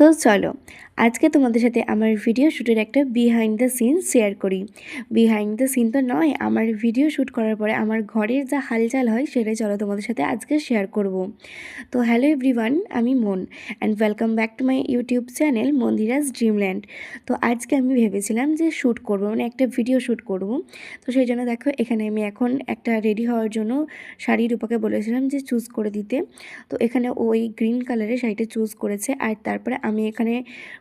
তো চলো, আজকে তোমাদের সাথে আমার ভিডিও শ্যুটের একটা বিহাইন্ড দ্য সিন শেয়ার করি। বিহাইন্ড দ্য সিন তো নয়, আমার ভিডিও শ্যুট করার পরে আমার ঘরের যা হালচাল হয় সেটাই চলো তোমাদের সাথে আজকে শেয়ার করব। তো হ্যালো এভরিওয়ান আমি Mon and welcome back to my YouTube channel Mandira's Dreamland তো আজকে আমি ভেবেছিলাম যে শ্যুট করব মানে একটা ভিডিও শ্যুট করব। তো সেই জন্য দেখো, এখানে আমি এখন একটা রেডি হওয়ার জন্য শাড়ি রূপাকে বলেছিলাম যে চুজ করে দিতে। তো এখানে ওই গ্রিন কালারের শাড়িটা চুজ করেছে, আর তারপরে আমি এখানে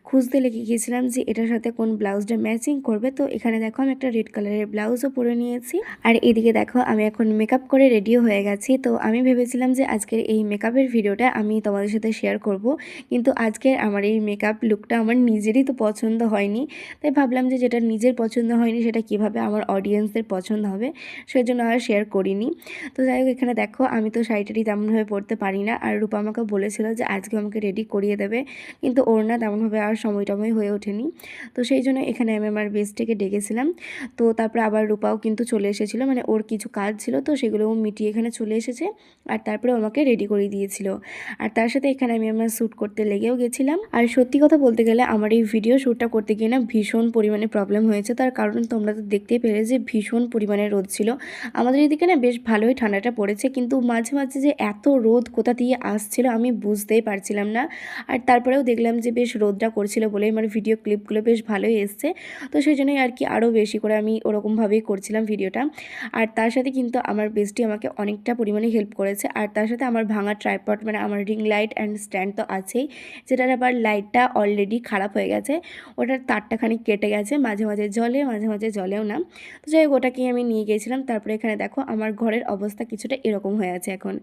খুঁজতে লেগে গিয়েছিলাম যে এটার সাথে কোন ব্লাউজটা ম্যাচিং করবে। তো এখানে দেখো আমি একটা রেড কালারের ব্লাউজও পরে নিয়েছি। আর এদিকে দেখো আমি এখন মেকআপ করে রেডিও হয়ে গেছি। তো আমি ভেবেছিলাম যে আজকের এই মেকআপের ভিডিওটা আমি তোমাদের সাথে শেয়ার করব। কিন্তু আজকের আমার এই মেকআপ লুকটা আমার নিজেরই তো পছন্দ হয়নি। তাই ভাবলাম যে যেটা নিজের পছন্দ হয়নি সেটা কীভাবে আমার অডিয়েন্সদের পছন্দ হবে সেই জন্য আর শেয়ার করিনি। তো যাই হোক, এখানে দেখো আমি তো শাড়িটারি তেমনভাবে পরতে পারি না। আর রূপা আমাকে বলেছিল যে আজকে আমাকে রেডি করিয়ে দেবে। কিন্তু ওর না তেমনভাবে আর সময় টময় হয়ে ওঠেনি। তো সেই জন্য এখানে আমি আমার বেস্টটাকে ডেকেছিলাম। তো তারপরে আবার রূপাও কিন্তু চলে এসেছিল মানে ওর কিছু কাজ ছিল, তো সেগুলোও মিটিয়ে এখানে চলে এসেছে আর তারপরে আমাকে রেডি করে দিয়েছিল। আর তার সাথে এখানে আমি আমার শ্যুট করতে লেগেও গেছিলাম। আর সত্যি কথা বলতে গেলে আমার এই ভিডিও শ্যুটটা করতে গিয়ে না ভীষণ পরিমাণে প্রবলেম হয়েছে। তার কারণ তোমরা তো দেখতেই পেলে যে ভীষণ পরিমাণে রোদ ছিল। আমাদের এদিকে না বেশ ভালোই ঠান্ডাটা পড়েছে, কিন্তু মাঝে মাঝে যে এত রোদ কোথা দিয়ে আসছিল আমি বুঝতেই পারছিলাম না। আর তারপরেও দেখলাম যে বেশ রোদটা করছিল বলে আমার ভিডিও ক্লিপগুলো বেশ ভালোই এসছে। তো সেই জন্যই আর কি আরও বেশি করে আমি ওরকমভাবেই করছিলাম ভিডিওটা আর তার সাথে কিন্তু আমার বেস্টি আমাকে অনেকটা পরিমাণে হেল্প করেছে। আর তার সাথে আমার ভাঙা ট্রাইপড মানে আমার রিং লাইট অ্যান্ড স্ট্যান্ড তো আছেই। যেটার আবার লাইটটা অলরেডি খারাপ হয়ে গেছে। ওটার তারটা খানিক কেটে গেছে, মাঝে মাঝে জলে মাঝে মাঝে জলেও না। তো যাই হোক, ওটাকেই আমি নিয়ে গিয়েছিলাম। তারপরে এখানে দেখো, আমার ঘরের অবস্থা কিছুটা এরকম হয়ে আছে এখন।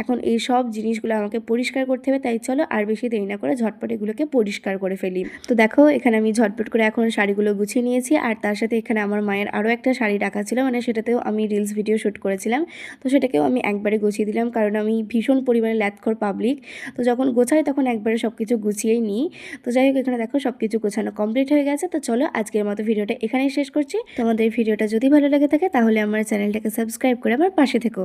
এখন এই সব জিনিসগুলো আমাকে পরিষ্কার করতে হবে, তাই চলো আর বেশি দেরি না করে ঝটপট এগুলোকে পরিষ্কার করে ফেলি। তো দেখো, এখানে আমি ঝটপট করে এখন শাড়িগুলো গুছিয়ে নিয়েছি আর তার সাথে এখানে আমার মায়ের আরও একটা শাড়ি রাখা ছিল মানে সেটাতেও আমি রিলস ভিডিও শ্যুট করেছিলাম। তো সেটাকেও আমি একবারে গুছিয়ে দিলাম কারণ আমি ভীষণ পরিমাণে ল্যাথখর পাবলিক তো যখন গোছাই তখন একবারে সব কিছু গুছিয়েই নিই। তো যাই হোক, এখানে দেখো সব কিছু গোছানো কমপ্লিট হয়ে গেছে। তো চলো আজকের মতো ভিডিওটা এখানেই শেষ করছি। তোমাদের ভিডিওটা যদি ভালো লাগে থাকে তাহলে আমার চ্যানেলটাকে সাবস্ক্রাইব করে আমার পাশে থেকো।